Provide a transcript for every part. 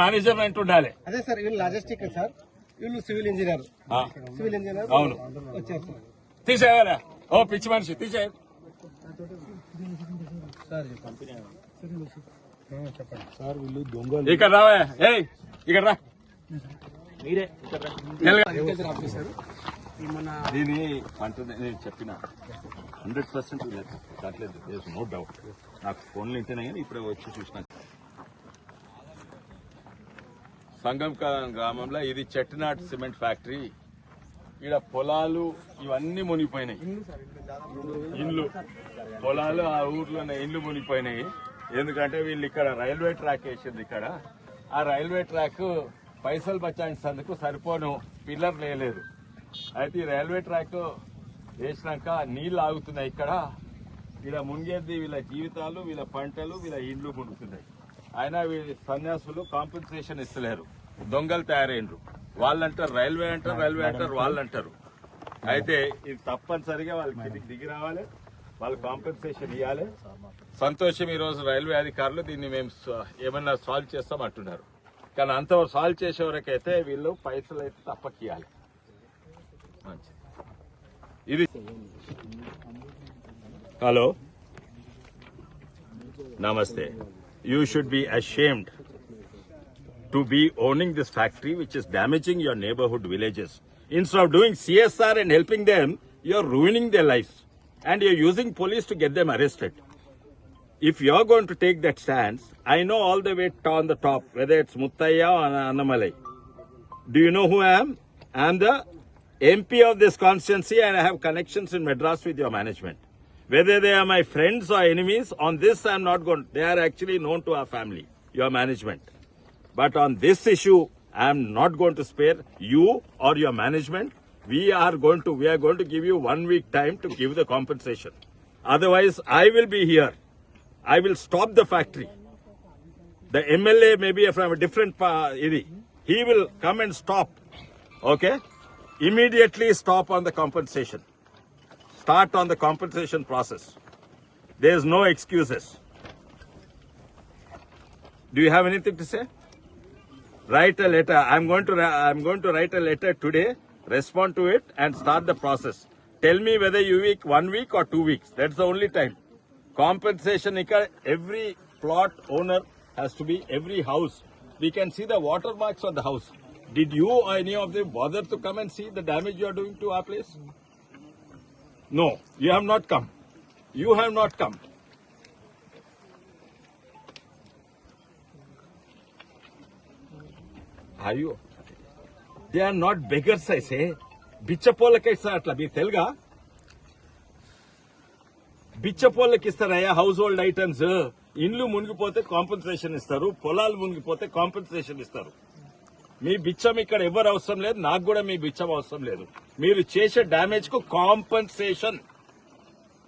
Management ఉండాలి అదే sir వీళ్ళు లాజిస్టిక్ సార్ వీళ్ళు సివిల్ ఇంజనీర్ సివిల్ ఇంజనీర్ అవును వచ్చారు సార్ తీసేయాలా ఓ పిచ్చి మనిషి తీసే చెప్పండి ఇక్కడ రావా ఏయ్ ఇక్కడ రా మీరే దీని అంటే నేను చెప్పిన హండ్రెడ్ పర్సెంట్ దాంట్లో నో డౌట్ నాకు ఫోన్లు ఇంటేనే కానీ ఇప్పుడే వచ్చి చూసిన సంగంకాలం గ్రామంలో ఇది చెట్టినాట్ సిమెంట్ ఫ్యాక్టరీ ఇక్కడ పొలాలు ఇవన్నీ మునిగిపోయినాయి ఇండ్లు పొలాలు ఆ ఊర్లోనే ఇండ్లు మునిగిపోయినాయి ఎందుకంటే వీళ్ళు ఇక్కడ రైల్వే ట్రాక్ వేసింది ఇక్కడ ఆ రైల్వే ట్రాక్ పైసలు బచ్చాయించేందుకు సరిపోను పిల్లర్ లేలేదు అయితే ఈ రైల్వే ట్రాక్ వేసినాక నీళ్ళు ఆగుతున్నాయి ఇక్కడ ఇలా మునిగేది వీళ్ళ జీవితాలు వీళ్ళ పంటలు వీళ్ళ ఇండ్లు మునుగుతున్నాయి ఆయన సన్యాసులు కాంపెన్సేషన్ ఇస్తలేరు దొంగలు తయారైనరు వాళ్ళంటారు రైల్వే అంటారు రైల్వే అంటారు వాళ్ళంటారు అయితే ఇది తప్పనిసరిగా వాళ్ళ కిందికి దిగి రావాలి వాళ్ళు కాంపెన్సేషన్ ఇవ్వాలి సంతోషం ఈరోజు రైల్వే అధికారులు దీన్ని మేము ఏమన్నా సాల్వ్ చేస్తాం అంటున్నారు కానీ అంత సాల్వ్ చేసే వరకైతే వీళ్ళు పైసలు అయితే తప్పకియాలి మంచిది ఇది హలో నమస్తే you should be ashamed to be owning this factory which is damaging your neighborhood villages. Instead of doing CSR and helping them, you're ruining their lives and you're using police to get them arrested. If you're going to take that stance, I know all the way on the top, whether it's Muttaya or Annamalai. Do you know who I am? I'm the MP of this constituency and I have connections in Madras with your management. Whether they are my friends or enemies, on this I'm not going. They are actually known to our family, your management. But on this issue, I am not going to spare you or your management. We are going to we are going to give you one week time to give the compensation. Otherwise, I will be here. I will stop the factory. The MLA may be from a different area. He will come and stop. Okay? Immediately stop on the compensation start on the compensation process. There's no excuses. Do you have anything to say? Write a letter. I'm going to I'm going to write a letter today. Respond to it and start the process. Tell me whether you week one week or two weeks. That's the only time. Compensation every plot owner has to be every house. We can see the watermarks on the house. Did you or any of them bother to come and see the damage you are doing to our place? No, you have not come. You have not come. Are you? They are not beggars, I say. బిచ్చపోళ్ళకే ఇస్తారు అట్లా మీకు తెలుగా బిచ్చపోళ్ళకి ఇస్తారయ్యా household items ఇండ్లు మునిగిపోతే compensation ఇస్తారు పొలాలు మునిగిపోతే కాంపెన్సేషన్ ఇస్తారు మీ బిచ్చం ఇక్కడ ఎవరు అవసరం లేదు నాకు కూడా మీ బిచ్చం అవసరం లేదు మీరు చేసే డామేజ్ కు కాంపన్సేషన్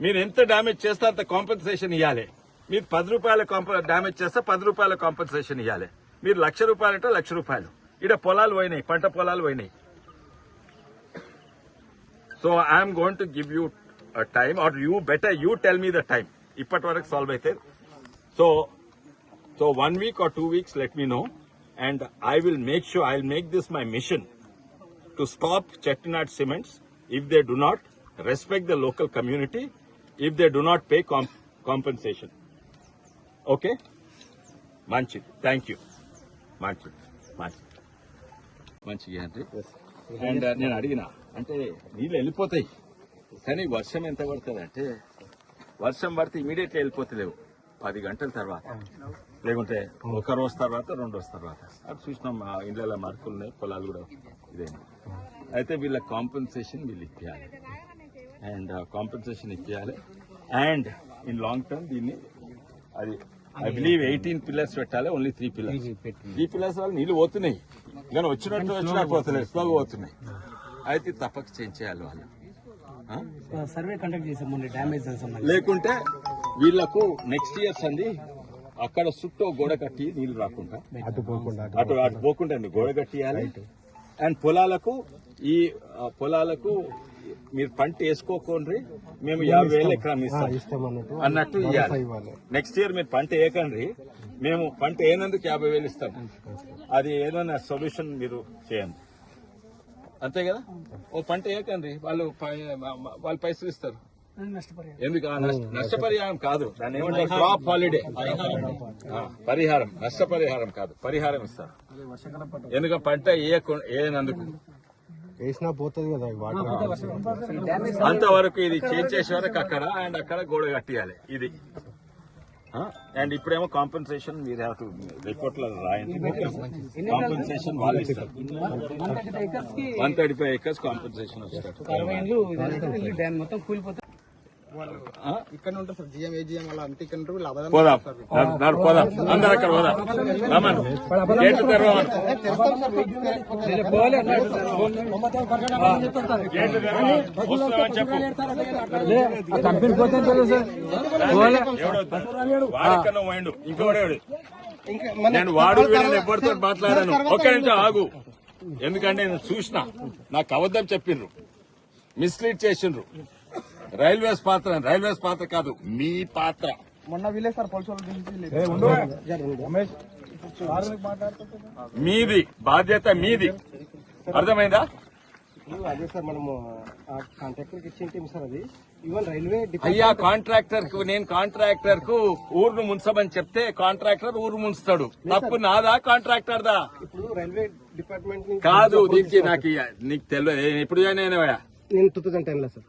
మీరు ఎంత డ్యామేజ్ చేస్తే అంత కాంపెన్సేషన్ ఇవ్వాలి మీరు పది రూపాయల డ్యామేజ్ చేస్తే పది రూపాయల కాంపెన్సేషన్ ఇవ్వాలి మీరు లక్ష రూపాయలు అంటే లక్ష రూపాయలు ఇక్కడ పొలాలు పోయినాయి పంట పొలాలు పోయినాయి so I'm going to give you time or you better you tell me the time ఇప్పటి వరకు సాల్వ్ అయితే so so one week or two weeks let me know and I will make sure I will make this my mission to stop Chettinad cements if they do not respect the local community if they do not pay compensation okay మంచిది thank you మంచిది మంచిది మంచిది అండి and నేను అడిగిన అంటే నీళ్ళు వెళ్ళిపోతాయి కానీ వర్షం ఎంత పడుతుంది అంటే వర్షం పడితే ఇమీడియట్లీ వెళ్ళిపోతలేవు పది గంటల తర్వాత లేకుంటే ఒక రోజు తర్వాత రెండు రోజు తర్వాత అటు చూసినాం మా ఇండ్లలో మార్కులు ఉన్నాయి పొలాలు కూడా ఇదే అయితే వీళ్ళ కాంపెన్సేషన్ వీళ్ళు ఇచ్చేయాలి అండ్ కాంపెన్సేషన్ uh, ఇచ్చేయాలి అండ్ ఇన్ లాంగ్ టర్మ్ దీన్ని అది ఐ బిలీవ్ ఎయిటీన్ పిల్లర్స్ పెట్టాలి only three pillars three pillars వల్ల నీళ్ళు పోతున్నాయి కానీ వచ్చినట్టు వచ్చినా పోతున్నాయి స్లోగా పోతున్నాయి అయితే తప్పక చేంజ్ చేయాలి వాళ్ళు సర్వే కండక్ట్ చేసామండి డ్యామేజ్ లేకుంటే వీళ్లకు నెక్స్ట్ ఇయర్స్ అండి అక్కడ చుట్టూ గోడ కట్టి నీళ్లు రాకుండా అటు పోకుండా అటు అటు పోకుండా అండి గోడ కట్టియాలి అండ్ పొలాలకు ఈ పొలాలకు మీరు పంట వేసుకోకండి మేము యాభై వేల ఎకరం ఇస్తాం అన్నట్టు నెక్స్ట్ ఇయర్ మీరు పంట వేయకండి మేము పంట వేయనందుకు యాభై వేలు ఇస్తాం అది ఏదైనా సొల్యూషన్ మీరు చేయండి అంతే కదా ఓ పంట ఏకండి వాళ్ళు వాళ్ళు పైసలు ఇస్తారు ఎందుకు నష్టపరిహారం కాదు దాన్ని క్రాప్ హాలిడే పరిహారం నష్టపరిహారం కాదు పరిహారం ఇస్తారు ఎందుకు పంట ఏనందుకు వేసినా పోతుంది కదా అంతవరకు ఇది చేసే వరకు అక్కడ అండ్ అక్కడ గోడ కట్టియాలి ఇది అండ్ ఇప్పుడేమో కాంపెన్సేషన్ మీరు హ్యావ్ టు రిపోర్ట్లో రాయండి కాంపెన్సేషన్ వాళ్ళు one thirty five acres compensation వస్తారు ఇంకోడేవాడు నేను వాడు వీళ్ళని ఎవరితో మాట్లాడాను ఒక్క నిమిషం ఆగు ఎందుకంటే నేను చూసిన నాకు అబద్ధం చెప్పిండ్రు మిస్లీడ్ చేసిండ్రు రైల్వేస్ పాత్ర రైల్వేస్ పాత్ర కాదు మీ పాత్ర మొన్న వీలే సార్ మీది బాధ్యత మీది అర్థమైందా అదే సార్ మనము కాంట్రాక్టర్ కి సార్ అది ఈవెన్ రైల్వే అయ్యా కాంట్రాక్టర్ కు నేను కాంట్రాక్టర్ కు ఊరును ముంచమని చెప్తే కాంట్రాక్టర్ ఊరు ముంచుతాడు తప్పు నాదా కాంట్రాక్టర్ దా ఇప్పుడు రైల్వే డిపార్ట్మెంట్ కాదు దీనికి నాకు నీకు తెలియదు ఎప్పుడు జాయిన్ అయినవా నేను టూ థౌసండ్ టెన్ లో sir